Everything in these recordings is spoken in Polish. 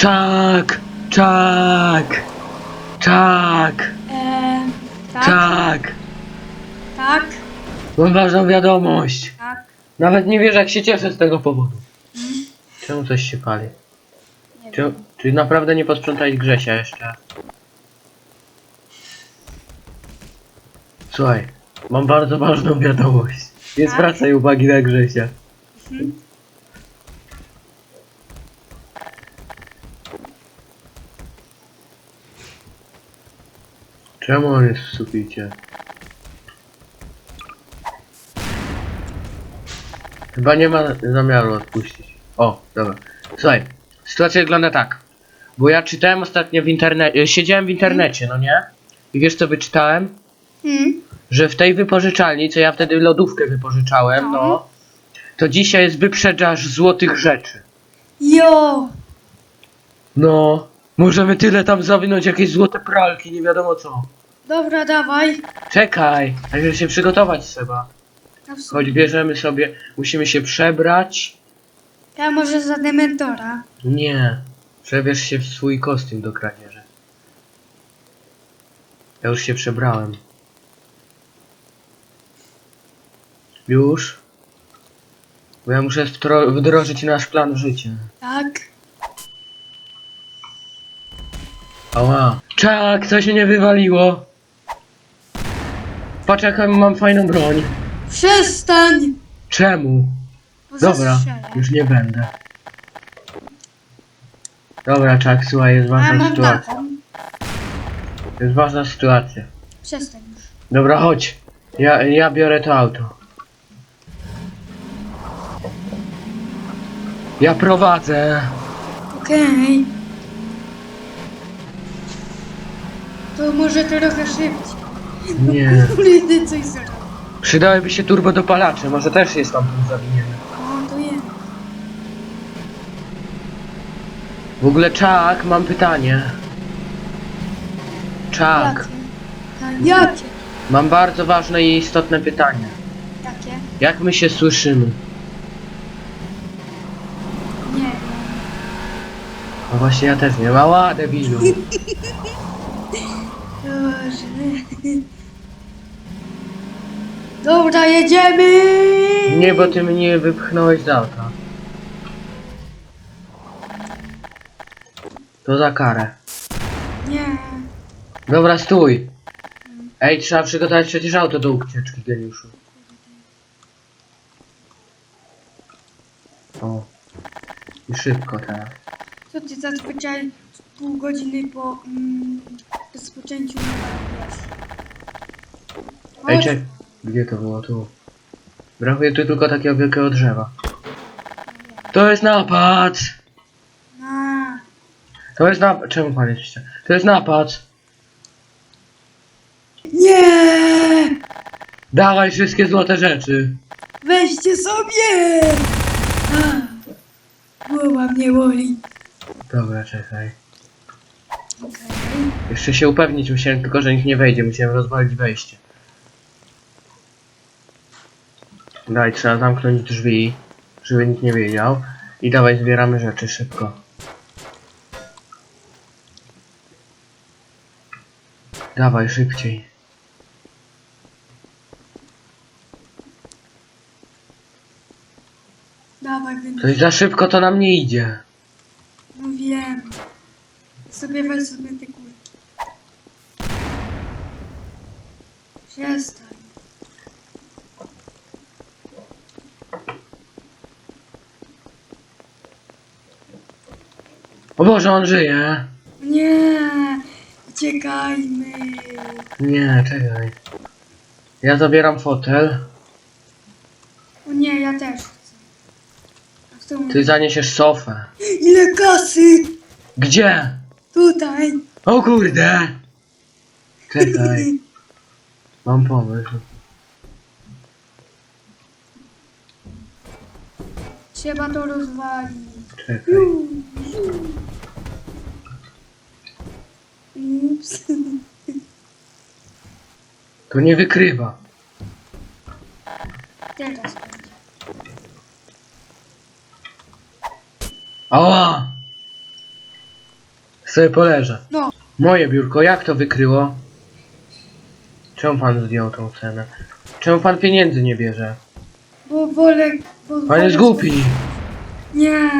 Czak! Czak! Czak! Eee, tak, Czak! tak, Mam ważną wiadomość. tak. Nawet nie wiesz jak się cieszę z tego powodu. Czemu coś się pali? Nie Czy, wiem. czy naprawdę nie posprzątać Grzesia jeszcze? Słuchaj, mam bardzo ważną wiadomość. Nie Tak? zwracaj uwagi na Grzesia. Mhm. Czemu on jest w suficie? Chyba nie ma zamiaru odpuścić. O, dobra. Słuchaj, sytuacja wygląda tak. Bo ja czytałem ostatnio w internecie, siedziałem w internecie, no nie? I wiesz co wyczytałem? Hmm? Że w tej wypożyczalni, co ja wtedy lodówkę wypożyczałem, No. no, to dzisiaj jest wyprzedaż złotych rzeczy. Jo! No, możemy tyle tam zawinąć, jakieś złote pralki, nie wiadomo co. Dobra, dawaj. Czekaj, najpierw się przygotować trzeba. A w sumie- Choć bierzemy sobie, musimy się przebrać. Ja może za dementora. Nie, przebierz się w swój kostium do kradzieży. Ja już się przebrałem. Już? Bo ja muszę wtro- wdrożyć nasz plan życia. Tak. Ała. Czak, coś mnie wywaliło. Patrz jaką mam fajną broń. Przestań! Czemu? Bo Dobra, zastrzelę. już nie będę. Dobra, Czak, słuchaj, jest A ważna mam sytuacja. taką. Jest ważna sytuacja. Przestań już. Dobra, chodź. Ja, ja biorę to auto. Ja prowadzę. Okej. To może trochę szybciej. Nie. Kurde, coś zrobił. Przydałyby się turbodopalacze, może też jest tam zawiniemy. O, to jest. W ogóle, Czak, mam pytanie. Czak, Jakie? Tak, jakie? mam bardzo ważne i istotne pytanie. Jakie? Jak my się słyszymy? Nie wiem. No właśnie ja też nie. Mała debilu. Boże. Dobra, jedziemy! Nie, bo ty mnie wypchnąłeś z auta. To za karę. Nie. Dobra, stój. Ej, trzeba przygotować przecież auto do ucieczki, geniuszu. O. I szybko teraz. Co ty zazwyczaj pół godziny po mm, rozpoczęciu. Ej, Chodź. Gdzie to było? Tu. Brakuje tu tylko takiego wielkiego drzewa. To jest napad! To jest napad. Czemu ścian? To jest napad! Nie! Dawaj wszystkie złote rzeczy! Weźcie sobie! Głowa mnie boli. Dobra, czekaj. Okej. Jeszcze się upewnić musiałem tylko, że nikt nie wejdzie. Musiałem rozwalić wejście. Daj, trzeba zamknąć drzwi, żeby nikt nie wiedział. I dawaj, zbieramy rzeczy szybko. Dawaj, szybciej. Dawaj, Coś za szybko to nam nie idzie. no wiem. Sobie weź sobie te kulki. Przestań. O Boże, on żyje. Nie! Uciekajmy! Nie, czekaj. Ja zabieram fotel. O nie, ja też chcę. A w tą... Ty zaniesiesz sofę. Ile kasy! Gdzie? Tutaj! O kurde! Czekaj. Mam pomysł. Trzeba to rozwalić. Czekaj. Ups. To nie wykrywa. Teraz będzie. Ała! Sobie poleżę. No, Moje biurko, jak to wykryło? Czemu pan zdjął tą cenę? Czemu pan pieniędzy nie bierze? bo wolę... Bo Pan wolę jest głupi. Nie.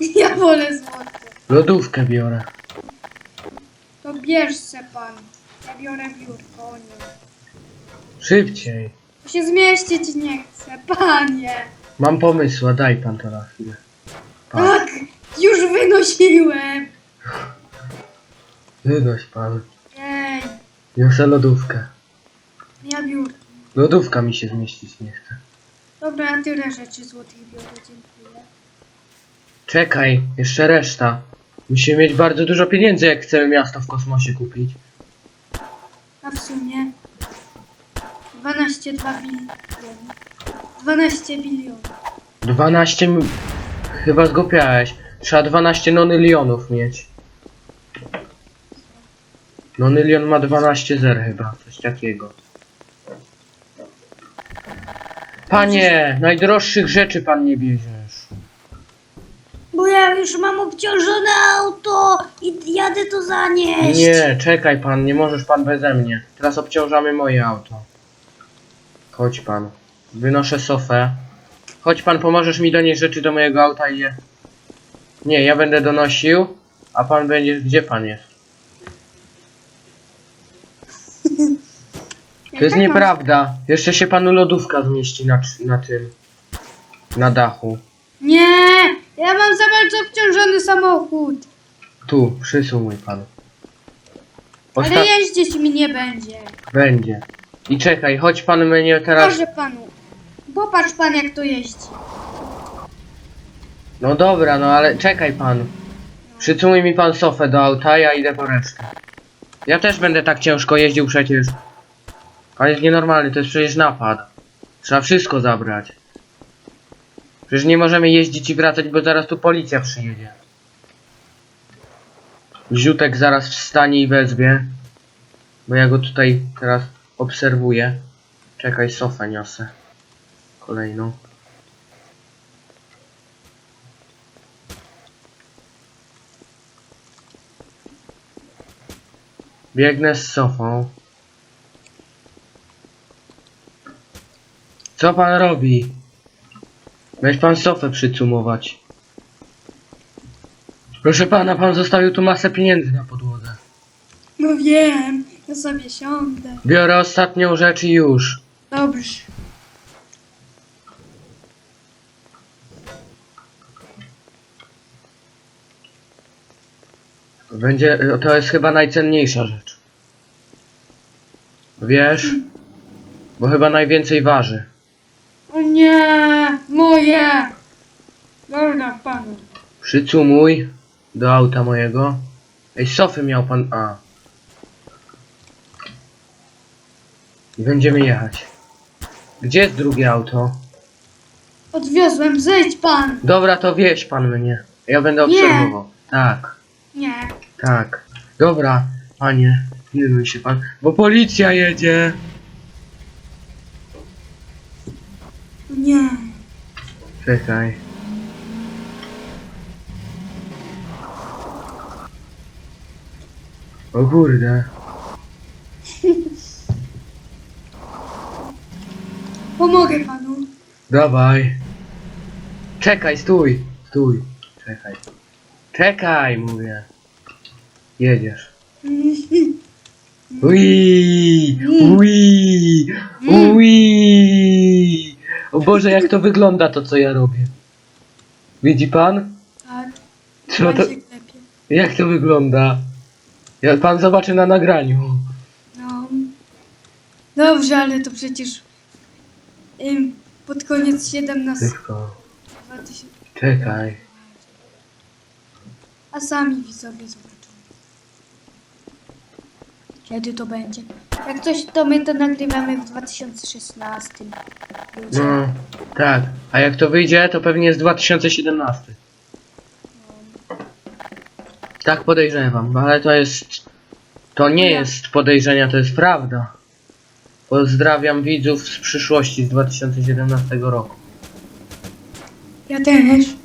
Ja wolę złote. Lodówkę biorę. To bierz se pan. Ja biorę biurko, nie. Szybciej. Się zmieścić nie chcę, panie. Mam pomysł, a daj pan to na chwilę. Pan. Tak, już wynosiłem. Wynoś pan. Ej, Niosę lodówkę. ja biurko. Lodówka mi się zmieścić nie chce. Dobra, ja tyle rzeczy złotych biorę, dziękuję. Czekaj, jeszcze reszta. Musimy mieć bardzo dużo pieniędzy, jak chcemy miasto w kosmosie kupić. A w sumie 12,2 biliony. 12 bilionów. 12 mi... Chyba zgłupiałeś. Trzeba 12 nonylionów mieć. Nonylion ma 12 zer chyba, coś takiego. Panie, najdroższych rzeczy pan nie bierzesz. Bo ja już mam obciążone auto i jadę to zanieść. Nie, czekaj pan, nie możesz pan beze mnie. Teraz obciążamy moje auto. Chodź pan. Wynoszę sofę. Chodź pan, pomożesz mi donieść rzeczy do mojego auta i je... Nie, ja będę donosił, a pan będzie... Gdzie pan jest? To jest nieprawda. Jeszcze się panu lodówka zmieści na, na tym... Na dachu. Nie, ja mam za bardzo obciążony samochód. Tu, przysumuj pan. Osta... Ale jeździć mi nie będzie. Będzie. I czekaj, chodź pan mnie teraz... Proszę panu. Popatrz pan jak to jeździ. No dobra, no ale czekaj pan. Przycumuj mi pan sofę do auta, ja idę po resztę. Ja też będę tak ciężko jeździł przecież. Pan jest nienormalny, to jest przecież napad. Trzeba wszystko zabrać. Przecież nie możemy jeździć i wracać, bo zaraz tu policja przyjedzie. Ziutek zaraz wstanie i wezwie. Bo ja go tutaj teraz obserwuję. Czekaj, sofę niosę. Kolejną. Biegnę z sofą. Co pan robi? Weź pan sofę przycumować. Proszę pana, pan zostawił tu masę pieniędzy na podłodze. No wiem, ja sobie siądę. Biorę ostatnią rzecz i już. Dobrze. Będzie, to jest chyba najcenniejsza rzecz. Wiesz? Bo chyba najwięcej waży. Nie, moje. Dobra panu. Przycumuj do auta mojego. Ej, sofy miał pan. A. I będziemy jechać. Gdzie jest drugie auto? Odwiozłem, zejdź pan. Dobra, to wieź pan mnie. Ja będę Nie. obserwował. Tak, Nie. tak. Dobra, panie, pilnuj się pan, bo policja jedzie. Nie. Czekaj. O kurde. Pomogę panu. Dawaj. Czekaj, stój. Stój. Czekaj. Czekaj, mówię. Jedziesz. Ui, ui, ui. O Boże, jak to wygląda to, co ja robię. Widzi pan? Tak. To, jak to wygląda? Ja, pan zobaczy na nagraniu. No. Dobrze, ale to przecież ym, pod koniec 17 Szybko. 2000. Czekaj. A sami widzowie zobaczą. Kiedy to będzie? Jak coś, to my to nagrywamy w 2016. Ludzie. No, tak. A jak to wyjdzie, to pewnie jest 2017. Tak podejrzewam, ale to jest... To nie jest podejrzenia, to jest prawda. Pozdrawiam widzów z przyszłości z 2017 roku. Ja też.